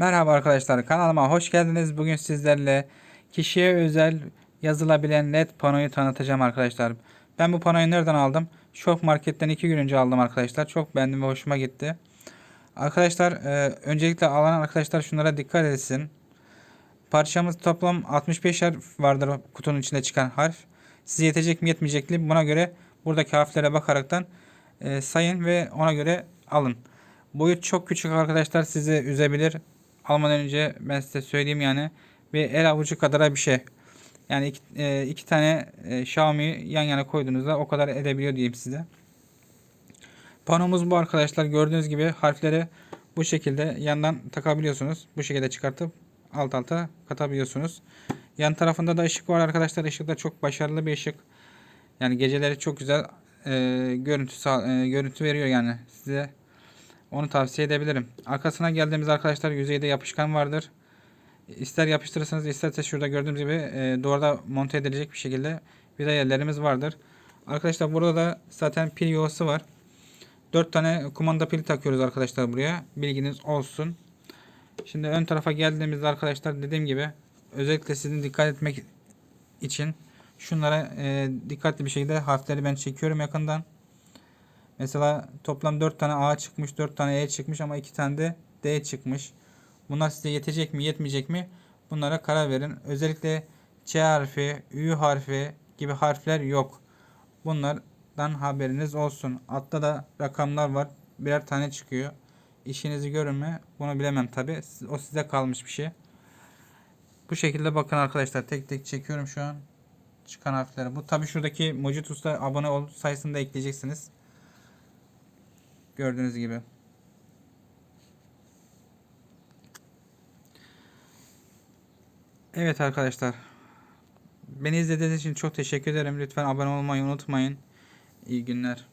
Merhaba arkadaşlar kanalıma hoş geldiniz. Bugün sizlerle kişiye özel yazılabilen led panoyu tanıtacağım arkadaşlar. Ben bu panoyu nereden aldım? Şok Market'ten 2 gün önce aldım arkadaşlar. Çok beğendim ve hoşuma gitti. Arkadaşlar e, öncelikle alan arkadaşlar şunlara dikkat etsin. Parçamız toplam 65 harf vardır kutunun içinde çıkan harf. Size yetecek mi yetmeyecek mi buna göre buradaki harflere bakaraktan e, sayın ve ona göre alın. Boyut çok küçük arkadaşlar sizi üzebilir. Almadan önce ben size söyleyeyim yani. Bir el avucu kadar bir şey. Yani iki, e, iki tane e, Xiaomi yan yana koyduğunuzda o kadar edebiliyor diyeyim size. Panomuz bu arkadaşlar. Gördüğünüz gibi harfleri bu şekilde yandan takabiliyorsunuz. Bu şekilde çıkartıp alt alta katabiliyorsunuz. Yan tarafında da ışık var arkadaşlar. Işık da çok başarılı bir ışık. Yani geceleri çok güzel e, görüntü e, görüntü veriyor yani size. Onu tavsiye edebilirim. Arkasına geldiğimiz arkadaşlar yüzeyde yapışkan vardır. İster yapıştırırsanız isterse şurada gördüğünüz gibi e, duvarda monte edilecek bir şekilde vida yerlerimiz vardır. Arkadaşlar burada da zaten pil yuvası var. 4 tane kumanda pil takıyoruz arkadaşlar buraya. Bilginiz olsun. Şimdi ön tarafa geldiğimizde arkadaşlar dediğim gibi özellikle sizin dikkat etmek için şunlara e, dikkatli bir şekilde harfleri ben çekiyorum yakından. Mesela toplam 4 tane A çıkmış, 4 tane E çıkmış ama 2 tane de D çıkmış. Bunlar size yetecek mi, yetmeyecek mi? Bunlara karar verin. Özellikle C harfi, Ü harfi gibi harfler yok. Bunlardan haberiniz olsun. Altta da rakamlar var. Birer tane çıkıyor. İşinizi görür mü? Bunu bilemem tabi. O size kalmış bir şey. Bu şekilde bakın arkadaşlar. Tek tek çekiyorum şu an. Çıkan harfleri. Bu tabi şuradaki Usta abone ol sayısını da ekleyeceksiniz. Gördüğünüz gibi. Evet arkadaşlar. Beni izlediğiniz için çok teşekkür ederim. Lütfen abone olmayı unutmayın. İyi günler.